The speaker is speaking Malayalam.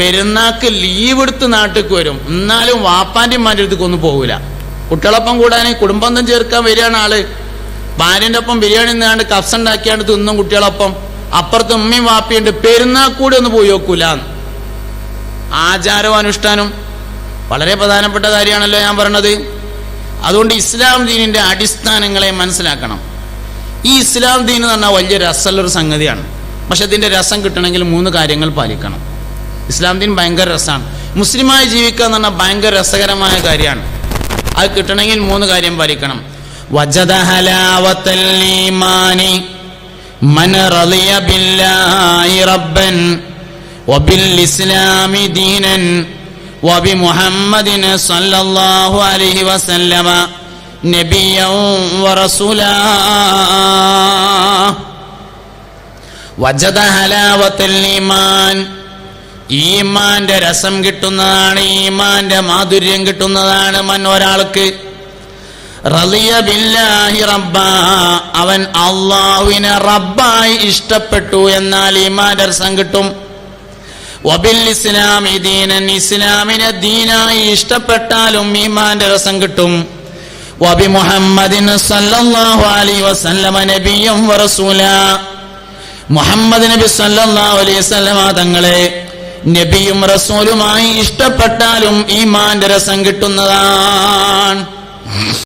പെരുന്നാക്ക് ലീവ് എടുത്ത് നാട്ടിലേക്ക് വരും. എന്നാലും വാപ്പാന്റെ ഉമ്മാന്റെ അടുത്തേക്ക് ഒന്നും പോകില്ല കുട്ടികളൊപ്പം കൂടാൻ കുടുംബന്ധം ചേർക്കാൻ വരികയാണ് ആൾ. ഭാര്യന്റെ ഒപ്പം ബിരിയാണി നിന്നാണ്ട് കഫ്സ് ഉണ്ടാക്കിയാണ്ട് തിന്നും കുട്ടികളൊപ്പം. അപ്പുറത്ത് ഉമ്മയും വാപ്പിയുണ്ട് കൂടെ ഒന്ന് പോയി നോക്കൂല ആചാരവും അനുഷ്ഠാനം വളരെ പ്രധാനപ്പെട്ട കാര്യമാണല്ലോ ഞാൻ പറഞ്ഞത്. അതുകൊണ്ട് ഇസ്ലാം ദീനിന്റെ അടിസ്ഥാനങ്ങളെ മനസ്സിലാക്കണം. ഈ ഇസ്ലാം ദീൻ എന്ന് പറഞ്ഞാൽ വലിയ രസമുള്ളൊരു സംഗതിയാണ്. പക്ഷെ ഇതിന്റെ രസം കിട്ടണമെങ്കിൽ മൂന്ന് കാര്യങ്ങൾ പാലിക്കണം. ഇസ്ലാം ദീൻ ഭയങ്കര രസമാണ് മുസ്ലിമായി ജീവിക്കുക എന്ന് പറഞ്ഞാൽ ഭയങ്കര രസകരമായ കാര്യമാണ്. അത് കിട്ടണമെങ്കിൽ മൂന്ന് കാര്യം പാലിക്കണം. വജദ ഹലാവത്തൽ ഈമാന്റെ രസം കിട്ടുന്നതാണ് ഈമാന്റെ മാധുര്യം കിട്ടുന്നതാണ് മൻ ഒരാൾക്ക്. റളിയ ബില്ലാഹി റബ്ബ അവൻ അള്ളാഹുവിനെ റബ്ബായി ഇഷ്ടപ്പെട്ടു എന്നാൽ ഈമാന്റെ രസം കിട്ടും. വബിൽ ഇസ്ലാമി ദീനൻ ഇസ്ലാമിനെ ദീനായി ഇഷ്ടപ്പെട്ടാലും ഈമാന്റെ രസം കിട്ടും. വബി മുഹമ്മദിൻ സല്ലല്ലാഹു അലൈഹി വസല്ലമ നബിയും വറസൂല മുഹമ്മദ് നബി സല്ലല്ലാഹു അലൈഹി വസല്ലമ തങ്ങളെ നബിയും റസൂലുമായി ഇഷ്ടപ്പെട്ടാലും ഈമാന്റെ രസം കിട്ടുന്നതാണ്.